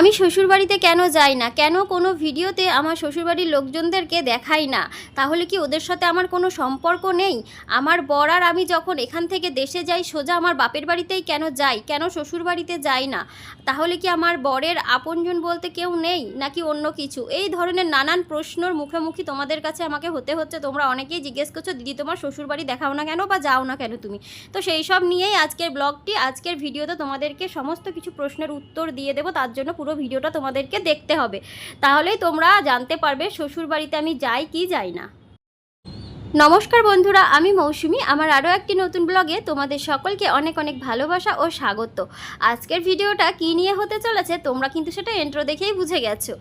আমি শ্বশুরবাড়িতে কেন যাই না? কেন কোনো ভিডিওতে আমার শ্বশুরবাড়ির লোকজনদেরকে দেখাই না? তাহলে কি ওদের সাথে আমার কোনো সম্পর্ক নেই? আমার বর আর আমি যখন এখান থেকে দেশে যাই, সোজা আমার বাপের বাড়িতেই কেন যাই? কেন শ্বশুরবাড়িতে যাই না? তাহলে কি আমার বরের আপনজন বলতে কেউ নেই? নাকি অন্য কিছু? এই ধরনের নানান প্রশ্নর মুখোমুখি তোমাদের কাছে আমাকে হতে হচ্ছে। তোমরা অনেকেই জিজ্ঞেস করছ, দিদি, তোমার শ্বশুরবাড়ি দেখাও না কেন বা যাও না কেন তুমি? তো সেই সব নিয়েই আজকের ব্লগটি, আজকের ভিডিওতে তোমাদেরকে সমস্ত কিছু প্রশ্নের উত্তর দিয়ে দেবো। তার জন্য পুরো ভিডিওটা তোমাদেরকে দেখতে হবে। তাহলেই তোমরা জানতে পারবে শ্বশুর বাড়িতে আমি যাই কি যাই না। নমস্কার বন্ধুরা, আমি মৌসুমি। আমার আরও একটি নতুন ব্লগে তোমাদের সকলকে অনেক অনেক ভালোবাসা ও স্বাগত। আজকের ভিডিওটা কী নিয়ে হতে চলেছে তোমরা কিন্তু সেটা এন্ট্রো দেখেই বুঝে গেছো।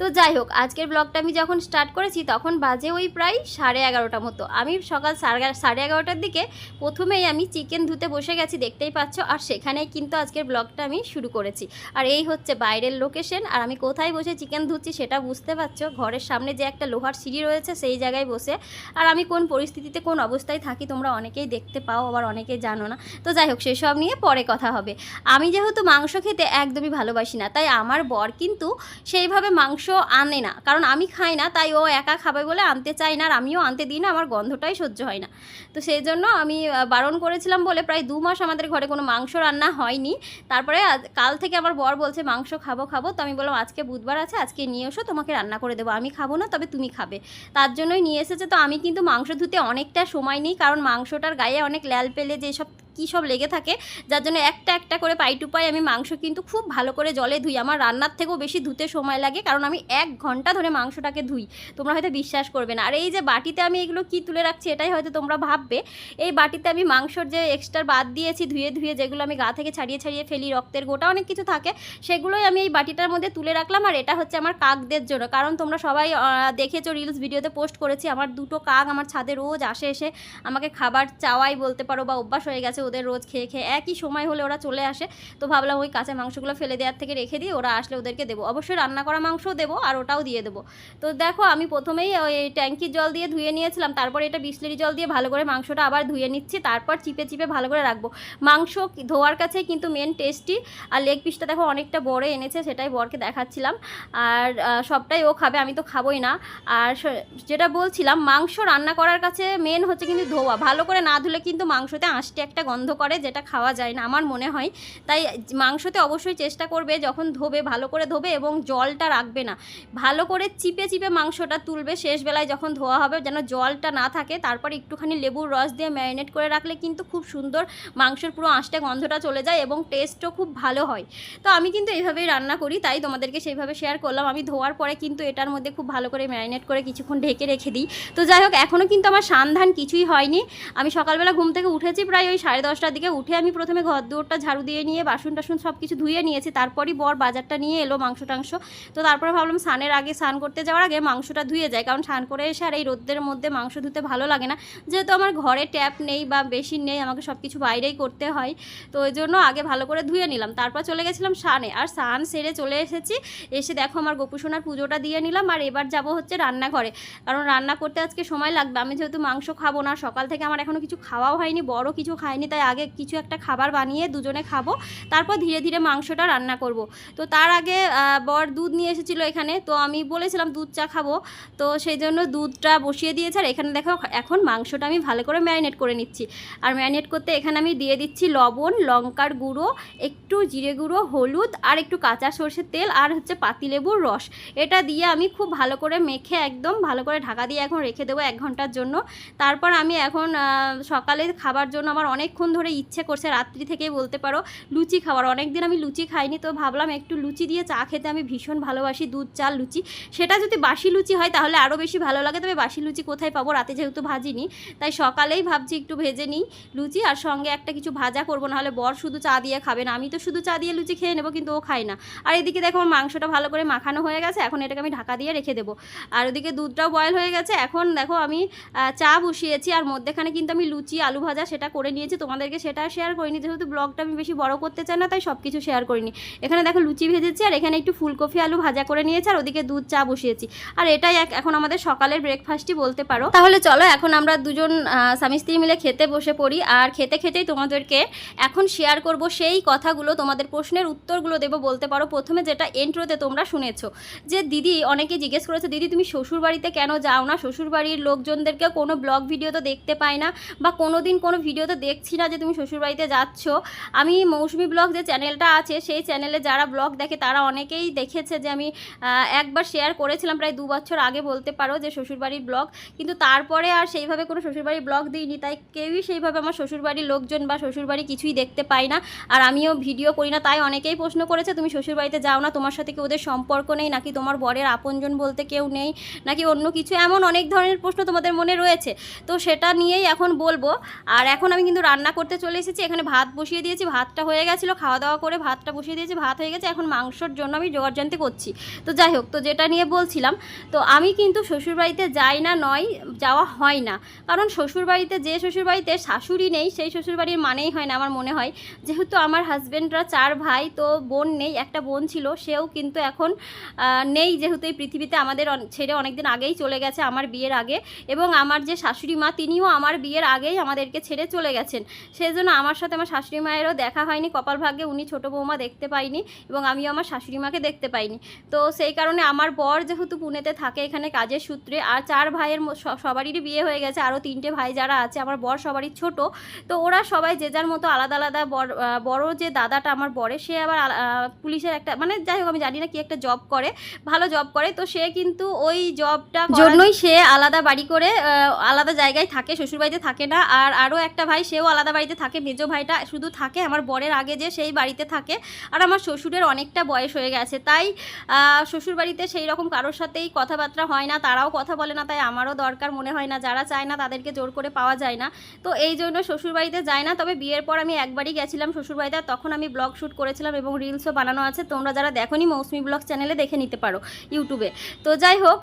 তো যাই হোক, আজকের ব্লগটা আমি যখন স্টার্ট করেছি তখন বাজে ওই প্রায় সাড়ে এগারোটা মতো। আমি সকাল সাড়ে সাড়ে এগারোটার দিকে প্রথমেই আমি চিকেন ধুতে বসে গেছি, দেখতেই পাচ্ছ। আর সেখানেই কিন্তু আজকের ব্লগটা আমি শুরু করেছি। আর এই হচ্ছে বাইরের লোকেশন আর আমি কোথায় বসে চিকেন ধুচ্ছি সেটা বুঝতে পারছ? ঘরের সামনে যে একটা লোহার সিঁড়ি রয়েছে সেই জায়গায় বসে। আর আমি কোন পরিস্থিতিতে কোন অবস্থায় থাকি তোমরা অনেকেই দেখতে পাও, আবার অনেকেই জানো না। তো যাই হোক, সেসব নিয়ে পরে কথা হবে। আমি যেহেতু মাংস খেতে একদমই ভালোবাসি না, তাই আমার বর কিন্তু সেইভাবে মাংস আনে না। কারণ আমি খাই না, তাই ও একা খাবে বলে আনতে চাই না, আর আমিও আনতে দিই না, আমার গন্ধটাই সহ্য হয় না। তো সেই জন্য আমি বারণ করেছিলাম বলে প্রায় দু মাস আমাদের ঘরে কোনো মাংস রান্না হয়নি। তারপরে কাল থেকে আমার বর বলছে, মাংস খাব খাব। তো আমি বললাম, আজকে বুধবার আছে, আজকে নিয়ে এসো, তোমাকে রান্না করে দেবো। আমি খাব না, তবে তুমি খাবে। তার জন্যই নিয়ে এসেছে। তো আমি কিন্তু মাংস ধুতে অনেকটা সময় নেই কারণ মাংসটার গায়ে অনেক ল্যাল পেলে যেসব কী সব লেগে থাকে, যার জন্য একটা একটা করে পাই টু পাই আমি মাংস কিন্তু খুব ভালো করে জলে ধুই। আমার রান্নার থেকেও বেশি ধুতে সময় লাগে, কারণ আমি এক ঘণ্টা ধরে মাংসটাকে ধুই। তোমরা হয়তো বিশ্বাস করবে না। আর এই যে বাটিতে আমি এগুলো কি তুলে রাখছি এটাই হয়তো তোমরা ভাববে। এই বাটিতে আমি মাংসর যে এক্সট্রা বাদ দিয়েছি ধুয়ে ধুয়ে, যেগুলো আমি গা থেকে ছাড়িয়ে ছাড়িয়ে ফেলি, রক্তের গোটা অনেক কিছু থাকে, সেগুলোই আমি এই বাটিটার মধ্যে তুলে রাখলাম। আর এটা হচ্ছে আমার কাকদের জন্য। কারণ তোমরা সবাই দেখেছ রিলস ভিডিওতে পোস্ট করেছি, আমার দুটো কাক আমার ছাদে রোজ আসে এসে আমাকে খাবার চাওয়াই বলতে পারো বা অভ্যাস হয়ে গেছে ওদের রোজ খেয়ে খেয়ে একই সময় হলে ওরা চলে আসে। তো ভাবলাম ওই কাঁচা মাংসগুলো ফেলে দেওয়ার থেকে রেখে দিয়ে ওরা আসলে ওদেরকে দেবো। অবশ্যই রান্না করা মাংসও দেবো আর ওটাও দিয়ে দেবো। তো দেখো, আমি প্রথমেই ওই ট্যাঙ্কির জল দিয়ে ধুয়ে নিয়েছিলাম। তারপরে এটা বিসলেরি জল দিয়ে ভালো করে মাংসটা আবার ধুয়ে নিচ্ছি। তারপর চিপে চিপে ভালো করে রাখব। মাংস ধোয়ার কাছেই কিন্তু মেন টেস্টি আর লেগ পিসটা দেখো অনেকটা বড় এনেছে, সেটাই বরকে দেখাচ্ছিলাম। আর সবটাই ও খাবে, আমি তো খাবোই না। আর যেটা বলছিলাম, মাংস রান্না করার কাছে মেন হচ্ছে কিন্তু ধোয়া। ভালো করে না ধুলে কিন্তু মাংসতে আঁশটে একটা গন্ধ করে, যেটা খাওয়া যায় না আমার মনে হয়। তাই মাংসতে অবশ্যই চেষ্টা করবে যখন ধোবে, ভালো করে ধোবে এবং জলটা রাখবে না। ভালো করে চিপে চিপে মাংসটা তুলবে শেষ বেলায় যখন ধোয়া হবে, যেন জলটা না থাকে। তারপর একটুখানি লেবুর রস দিয়ে ম্যারিনেট করে রাখলে কিন্তু খুব সুন্দর মাংসের পুরো আঁশটা, গন্ধটা চলে যায় এবং টেস্টও খুব ভালো হয়। তো আমি কিন্তু এইভাবেই রান্না করি, তাই তোমাদেরকে সেইভাবে শেয়ার করলাম। আমি ধোয়ার পরে কিন্তু এটার মধ্যে খুব ভালো করে ম্যারিনেট করে কিছুক্ষণ ঢেকে রেখে দিই। তো যাই হোক এখনও কিন্তু আমার সান্ধান কিছুই হয়নি। আমি সকালবেলা ঘুম থেকে উঠেছি, প্রায় ওই সাড়ে দশটার দিকে উঠে আমি প্রথমে ঘর দুয়ারটা ঝাড়ু দিয়ে নিয়ে, বাসন টাসন সব কিছু ধুয়ে নিয়েছি। তারপরই বর বাজারটা নিয়ে এলো মাংস টাংস। তো তারপরে ভাবলাম স্নানের আগে স্নান করতে যাওয়ার আগে মাংসটা ধুয়ে যায় কারণ স্নান করে এসে আর এই রোদ্রের মধ্যে মাংস ধুতে ভালো লাগে না। যেহেতু আমার ঘরে ট্যাপ নেই বা বেসিন নেই, আমাকে সব কিছু বাইরেই করতে হয়। তো ওই জন্য আগে ভালো করে ধুয়ে নিলাম। তারপর চলে গেছিলাম স্নানে। আর স্নান সেরে চলে এসেছি। এসে দেখো আমার গোপুসোনার পুজোটা দিয়ে নিলাম। আর এবার যাব হচ্ছে রান্নাঘরে। কারণ রান্না করতে আজকে সময় লাগবে। আমি যেহেতু মাংস খাব না, সকাল থেকে আমার এখনও কিছু খাওয়াও হয়নি, বড় কিছু খাইনি তাই আগে কিছু একটা খাবার বানিয়ে দুজনে খাব, তারপর ধীরে ধীরে মাংসটা রান্না করব। তো তার আগে বর দুধ নিয়ে এসেছিল এখানে, তো আমি বলেছিলাম দুধ চা খাব, তো সেই জন্য দুধটা বসিয়ে দিয়েছে। আর এখানে দেখো, এখন মাংসটা আমি ভালো করে ম্যারিনেট করে নিচ্ছি। আর ম্যারিনেট করতে এখানে আমি দিয়ে দিচ্ছি লবণ, লঙ্কার গুঁড়ো, একটু জিরে গুঁড়ো, হলুদ, আর একটু কাঁচা সর্ষের তেল, আর হচ্ছে পাতিলেবুর রস। এটা দিয়ে আমি খুব ভালো করে মেখে একদম ভালো করে ঢাকা দিয়ে এখন রেখে দেবো এক ঘণ্টার জন্য। তারপর আমি এখন সকালে খাবার জন্য আমার অনেকক্ষণ ধরে ইচ্ছে করছে রাত্রি থেকেই বলতে পারো, লুচি খাওয়ার। অনেক দিন আমি লুচি খাইনি, তো ভাবলাম একটু লুচি দিয়ে চা খেতে। আমি ভীষণ ভালোবাসি দুধ, চাল, লুচি। সেটা যদি বাসি লুচি হয়, তাহলে আরও বেশি ভালো লাগে। তবে বাসি লুচি কোথায় পাবো? রাতে যেহেতু ভাজিনি, তাই সকালেই ভাবছি একটু ভেজে নিই লুচি, আর সঙ্গে একটা কিছু ভাজা করব। নাহলে বর শুধু চা দিয়ে খাবে না। আমি তো শুধু চা দিয়ে লুচি খেয়ে নেব, কিন্তু ও খায় না। আর এদিকে দেখো, আমার মাংসটা ভালো করে মাখানো হয়ে গেছে। এখন এটাকে আমি ঢাকা দিয়ে রেখে দেবো। আর ওদিকে দুধটাও বয়েল হয়ে গেছে। এখন দেখো, আমি চা বসিয়েছি। আর মধ্যেখানে কিন্তু আমি লুচি, আলু ভাজা সেটা করে নিয়েছি। তোমাদেরকে সেটা শেয়ার করিনি। যেহেতু ব্লগটা আমি বেশি বড় করতে চাই না, তাই সব কিছু শেয়ার করিনি। এখানে দেখো লুচি ভেজেছি, আর এখানে একটু ফুলকপি আলু ভাজা করে নিয়েছি, আর ওদিকে দুধ চা বসিয়েছি। আর এটাই এক- এখন আমাদের সকালের ব্রেকফাস্টই বলতে পারো। তাহলে চলো, এখন আমরা দুজন স্বামী স্ত্রী মিলে খেতে বসে পড়ি। আর খেতে খেতেই তোমাদেরকে এখন শেয়ার করব সেই কথাগুলো, তোমাদের প্রশ্নের উত্তরগুলো দেবো বলতে পারো। প্রথমে যেটা এন্ট্রোতে তোমরা শুনেছো, যে দিদি অনেকে জিজ্ঞেস করেছে, দিদি, তুমি শ্বশুর বাড়িতে কেন যাও না? শ্বশুর বাড়ির লোকজনদেরকে কোনো ব্লগ ভিডিও তো দেখতে পাই না, বা কোনো দিন কোনো ভিডিওতে দেখছি না যে তুমি শ্বশুর বাড়িতে যাচ্ছ, আমি মৌসুমি ব্লগ যে চ্যানেলটা আছে, সেই চ্যানেলে যারা ব্লগ দেখে তারা অনেকেই দেখেছে যে আমি একবার শেয়ার করেছিলাম প্রায় দু বছর আগে বলতে পারো যে শ্বশুরবাড়ির ব্লগ। কিন্তু তারপরে আর সেইভাবে কোনো শ্বশুরবাড়ির ব্লগ দিইনি, তাই কেউই সেইভাবে আমার শ্বশুরবাড়ির লোকজন বা শ্বশুরবাড়ি কিছুই দেখতে পাই না। আর আমিও ভিডিও করি না, তাই অনেকেই প্রশ্ন করেছে, তুমি শ্বশুরবাড়িতে যাও না, তোমার সাথে কি ওদের সম্পর্ক নেই? নাকি তোমার বরের আপনজন বলতে কেউ নেই? নাকি অন্য কিছু? এমন অনেক ধরনের প্রশ্ন তোমাদের মনে রয়েছে। তো সেটা নিয়েই এখন বলব। আর এখন আমি কিন্তু রান্না করতে চলে এসেছি, এখানে ভাত বসিয়ে দিয়েছি, ভাতটা হয়ে গেছিল, খাওয়া দাওয়া করে ভাতটা বসিয়ে দিয়েছি, ভাত হয়ে গেছে, এখন মাংসর জন্য আমি জোগাড়জান্তি করছি। তো যাই হোক, তো যেটা নিয়ে বলছিলাম, তো আমি কিন্তু শ্বশুরবাড়িতে যাই না, নয়, যাওয়া হয় না। কারণ শ্বশুরবাড়িতে, যে শ্বশুরবাড়িতে শাশুড়ি নেই, সেই শ্বশুরবাড়ির মানেই হয় না আমার মনে হয়। যেহেতু আমার হাজব্যান্ডরা চার ভাই, তো বোন নেই, একটা বোন ছিল, সেও কিন্তু এখন নেই যেহেতু এই পৃথিবীতে আমাদের ছেড়ে অনেকদিন আগেই চলে গেছে আমার বিয়ের আগে। এবং আমার যে শাশুড়ি মা, তিনিও আমার বিয়ের আগেই আমাদেরকে ছেড়ে চলে গেছেন। সেই জন্য আমার সাথে আমার শাশুড়ি মায়েরও দেখা হয়নি কপাল ভাগ্যে উনি ছোটো বৌমা দেখতে পাইনি এবং আমিও আমার শাশুড়ি মাকে দেখতে পাইনি। তো সেই কারণে আমার বর যেহেতু পুনেতে থাকে এখানে কাজের সূত্রে আর চার ভাইয়ের সবারই বিয়ে হয়ে গেছে আরও তিনটে ভাই যারা আছে আমার বর সবারই ছোট তো ওরা সবাই যে যার মতো আলাদা আলাদা বড় বড় যে দাদাটা আমার বরে সে আবার পুলিশের একটা মানে যাই হোক আমি জানি না কি একটা জব করে ভালো জব করে তো সে কিন্তু ওই জবটা জন্যই সে আলাদা বাড়ি করে আলাদা জায়গায় থাকে শ্বশুরবাড়িতে থাকে না আর আরও একটা ভাই সেও আলাদা বাড়িতে থাকে মেজো ভাইটা শুধু থাকে আমার বরের আগে যে সেই বাড়িতে থাকে আর আমার শ্বশুরের অনেকটা বয়স হয়ে গেছে। তাই আহ, শ্বশুরবাড়িতে সেই রকম কারোর সাথেই কথাবার্তা হয় না তারাও কথা বলে না তাই আমারও দরকার মনে হয় না যারা চায় না তাদেরকে জোর করে পাওয়া যায় না। তো এই জন্য শ্বশুরবাড়িতে যায় না তবে বিয়ের পর আমি একবারই গেছিলাম শ্বশুরবাড়িতে আর তখন আমি ব্লগ শ্যুট করেছিলাম এবং রিলসও বানানো আছে তোমরা যারা দেখোনি মৌসুমি ব্লগ চ্যানেলে দেখে নিতে পারো ইউটিউবে। তো যাই হোক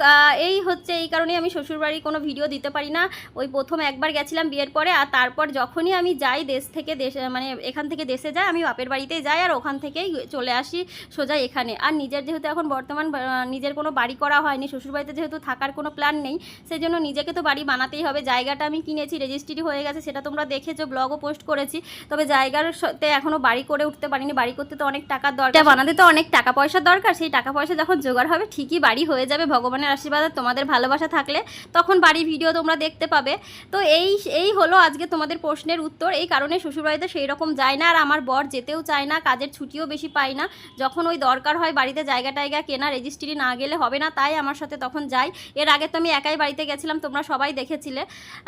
এই হচ্ছে এই কারণেই আমি শ্বশুরবাড়ি কোনো ভিডিও দিতে পারি না। ওই প্রথম একবার গেছিলাম বিয়ের পরে আর তারপর যখনই আমি যাই দেশ থেকে দেশ মানে এখান থেকে দেশে যাই আমি বাপের বাড়িতেই যাই আর ওখান থেকেই চলে আসি সোজা এখানে। আর নিজের যেহেতু এখন বর্তমান নিজের কোনো বাড়ি করা হয়নি শ্বশুরবাড়িতে যেহেতু থাকার কোনো প্ল্যান নেই সেই জন্য নিজেকে তো বাড়ি বানাতেই হবে। জায়গাটা আমি কিনেছি রেজিস্ট্রি হয়ে গেছে সেটা তোমরা দেখেছ ব্লগও পোস্ট করেছি। তবে জায়গার সাথে এখনও বাড়ি করে উঠতে পারিনি বাড়ি করতে তো অনেক টাকার দরকার। বানাতে তো অনেক টাকা পয়সার দরকার সেই টাকা পয়সা যখন জোগাড় হবে ঠিকই বাড়ি হয়ে যাবে। ভগবানের আশীর্বাদ তোমাদের ভালোবাসা থাকলে তখন বাড়ি ভিডিও তোমরা দেখতে পাবে। তো এই এই হলো আজকে তোমাদের প্রশ্নের উত্তর, এই কারণে শ্বশুরবাড়িতে সেই রকম যায় না। আর আমার বর যেতেও চায় না, কাজের ছুটিও বেশি পাই না। যখন ওই দরকার হয় বাড়িতে জায়গা টায়গা কেনা রেজিস্ট্রি না গেলে হবে না, তাই আমার সাথে তখন যাই। এর আগে তো আমি একাই বাড়িতে গেছিলাম, তোমরা সবাই দেখেছিলে।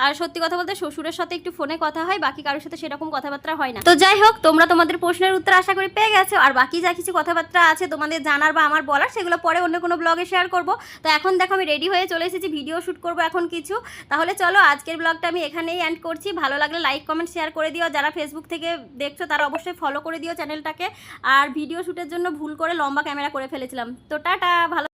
আর সত্যি কথা বলতে শ্বশুরের সাথে একটু ফোনে কথা হয়, বাকি কারোর সাথে সেরকম কথাবার্তা হয় না। তো যাই হোক, তোমরা তোমাদের প্রশ্নের উত্তর আশা করি পেয়ে গেছো। আর বাকি যা কিছু কথাবার্তা আছে তোমাদের জানার বা আমার বলার, সেগুলো পরে অন্য কোনো ব্লগে শেয়ার করব। তো এখন দেখো আমি রেডি হয়ে চলে এসেছি ভিডিও শ্যুট করব এখন কিছু। তাহলে চলো, আজকের ব্লগটা আমি এখানেই এন্ড করছি। ভালো লাগলে লাইক কমেন্ট শেয়ার করে দিও। যারা ফেসবুক থেকে দেখছ, তারা অবশ্যই ফলো করে দিও চ্যানেলটাকে আর ভিডিও শ্যুটের জন্য ভুল করে লম্বা ক্যামেরা করে ফেলেছিলাম। তো টাটা, ভালো